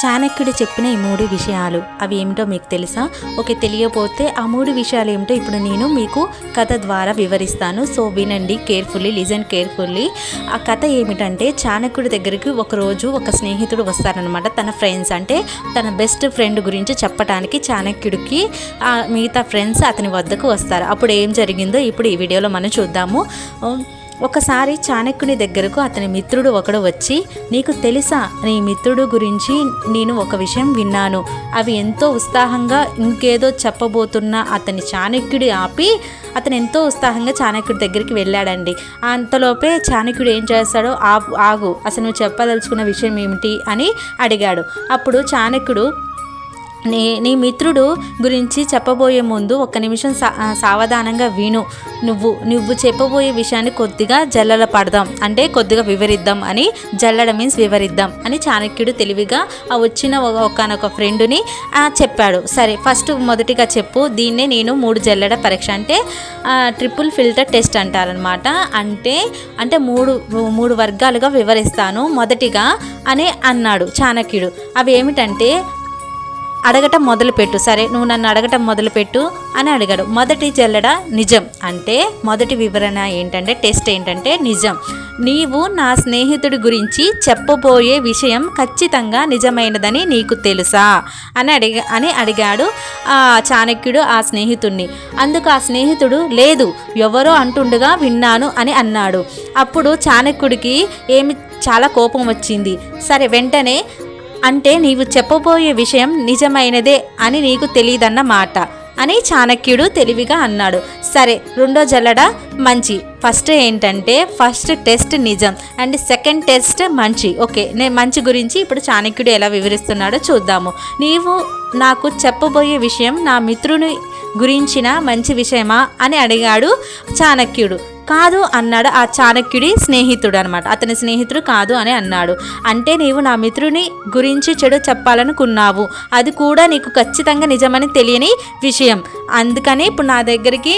చాణక్యుడు చెప్పిన ఈ మూడు విషయాలు. అవి ఏమిటో మీకు తెలుసా? ఓకే తెలియపోతే ఆ మూడు విషయాలు ఏమిటో ఇప్పుడు నేను మీకు కథ ద్వారా వివరిస్తాను. సో వినండి కేర్ఫుల్లీ లిజన్ కేర్ఫుల్లీ. ఆ కథ ఏమిటంటే చాణక్యుడి దగ్గరికి ఒకరోజు ఒక స్నేహితుడు వస్తారనమాట తన ఫ్రెండ్స్ అంటే తన బెస్ట్ ఫ్రెండ్ గురించి చెప్పడానికి చాణక్యుడికి ఆ మిగతా ఫ్రెండ్స్ అతని వద్దకు వస్తారు. అప్పుడు ఏం జరిగిందో ఇప్పుడు ఈ వీడియోలో మనం చూద్దాము. ఒకసారి చాణక్యుని దగ్గరకు అతని మిత్రుడు ఒకడు వచ్చి నీకు తెలుసా నీ మిత్రుడు గురించి నేను ఒక విషయం విన్నాను. అవి ఎంతో ఉత్సాహంగా ఇంకేదో చెప్పబోతున్న అతని చాణక్యుడి ఆపి అతను ఎంతో ఉత్సాహంగా చాణక్యుడి దగ్గరికి వెళ్ళాడండి. అంతలోపే చాణక్యుడు ఏం చేస్తాడో ఆగు అసలు నువ్వు చెప్పదలుచుకున్న విషయం ఏమిటి? అని అడిగాడు. అప్పుడు చాణక్యుడు నీ నీ మిత్రుడు గురించి చెప్పబోయే ముందు ఒక్క నిమిషం సా సావధానంగా విను. నువ్వు నువ్వు చెప్పబోయే విషయాన్ని కొద్దిగా జల్లల పడదాం. అంటే కొద్దిగా వివరిద్దాం అని జల్లడ మీన్స్ వివరిద్దాం అని చాణక్యుడు తెలివిగా ఆ వచ్చిన ఒకనొక ఫ్రెండుని చెప్పాడు. సరే ఫస్ట్ మొదటిగా చెప్పు. దీన్నే నేను మూడు జల్లడ పరీక్ష అంటే ట్రిపుల్ ఫిల్టర్ టెస్ట్ అంటారనమాట అంటే అంటే మూడు మూడు వర్గాలుగా వివరిస్తాను. మొదటిగా అని అన్నాడు చాణక్యుడు. అవి ఏమిటంటే అడగటం మొదలుపెట్టు. సరే నువ్వు నన్ను అడగటం మొదలుపెట్టు అని అడిగాడు. మొదటి జల్లడ నిజం. అంటే మొదటి వివరణ ఏంటంటే టెస్ట్ ఏంటంటే నిజం. నీవు నా స్నేహితుడి గురించి చెప్పబోయే విషయం ఖచ్చితంగా నిజమైనదని నీకు తెలుసా? అని అడిగా అని అడిగాడు ఆ చాణక్యుడు ఆ స్నేహితుడిని అందుకు ఆ స్నేహితుడు లేదు ఎవరో అంటుండగా విన్నాను అని అన్నాడు. అప్పుడు చాణక్యుడికి ఏమి చాలా కోపం వచ్చింది. సరే వెంటనే అంటే నీవు చెప్పబోయే విషయం నిజమైనదే అని నీకు తెలియదన్న మాట అని చాణక్యుడు తెలివిగా అన్నాడు. సరే రెండో జల్లడ మంచి. ఫస్ట్ ఏంటంటే ఫస్ట్ టెస్ట్ నిజం అండ్ సెకండ్ టెస్ట్ మంచి. ఓకే నేను మంచి గురించి ఇప్పుడు చాణక్యుడు ఎలా వివరిస్తున్నాడో చూద్దాము. నీవు నాకు చెప్పబోయే విషయం నా మిత్రుని గురించిన మంచి విషయమా అని అడిగాడు చాణక్యుడు. కాదు అన్నాడు ఆ చాణక్యుడి స్నేహితుడు అనమాట అతని స్నేహితుడు కాదు అని అన్నాడు. అంటే నీవు నా మిత్రుని గురించి చెడు చెప్పాలనుకున్నావు. అది కూడా నీకు ఖచ్చితంగా నిజమని తెలియని విషయం. అందుకని ఇప్పుడు నా దగ్గరికి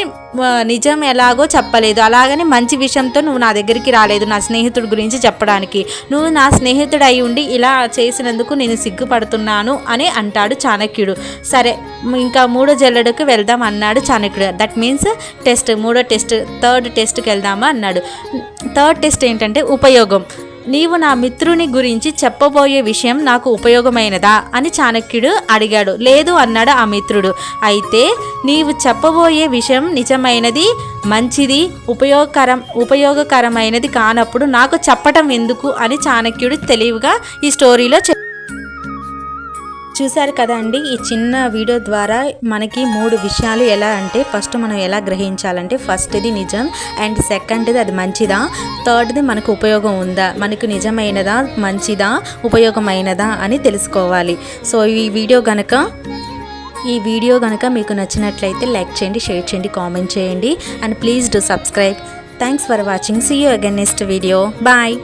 నిజం ఎలాగో చెప్పలేదు. అలాగని మంచి విషయంతో నువ్వు నా దగ్గరికి రాలేదు నా స్నేహితుడి గురించి చెప్పడానికి. నువ్వు నా స్నేహితుడు అయి ఉండి ఇలా చేసినందుకు నేను సిగ్గుపడుతున్నాను అని అంటాడు చాణక్యుడు. సరే ఇంకా మూడో జల్లెడకు వెళ్దాం అన్నాడు చాణక్యుడు. దట్ మీన్స్ టెస్ట్ మూడో టెస్ట్ థర్డ్ టెస్ట్కి వెళ్దామా అన్నాడు. థర్డ్ టెస్ట్ ఏంటంటే ఉపయోగం. నీవు నా మిత్రుని గురించి చెప్పబోయే విషయం నాకు ఉపయోగమైనదా? అని చాణక్యుడు అడిగాడు. లేదు అన్నాడు ఆ మిత్రుడు. అయితే నీవు చెప్పబోయే విషయం నిజమైనది మంచిది ఉపయోగకరం ఉపయోగకరమైనది కానప్పుడు నాకు చెప్పటం ఎందుకు? అని చాణక్యుడు తెలివిగా ఈ స్టోరీలో చూశారు కదా అండి ఈ చిన్న వీడియో ద్వారా మనకి మూడు విషయాలు ఎలా అంటే ఫస్ట్ మనం ఎలా గ్రహించాలంటే ఫస్ట్ది నిజం అండ్ సెకండ్ది అది మంచిదా? థర్డ్ది మనకు ఉపయోగం ఉందా? మనకు నిజమైనదా? మంచిదా? ఉపయోగమైనదా? అని తెలుసుకోవాలి. సో ఈ వీడియో గనక ఈ వీడియో కనుక మీకు నచ్చినట్లయితే లైక్ చేయండి షేర్ చేయండి కామెంట్ చేయండి and please do subscribe. Thanks for watching. See you again next video. Bye.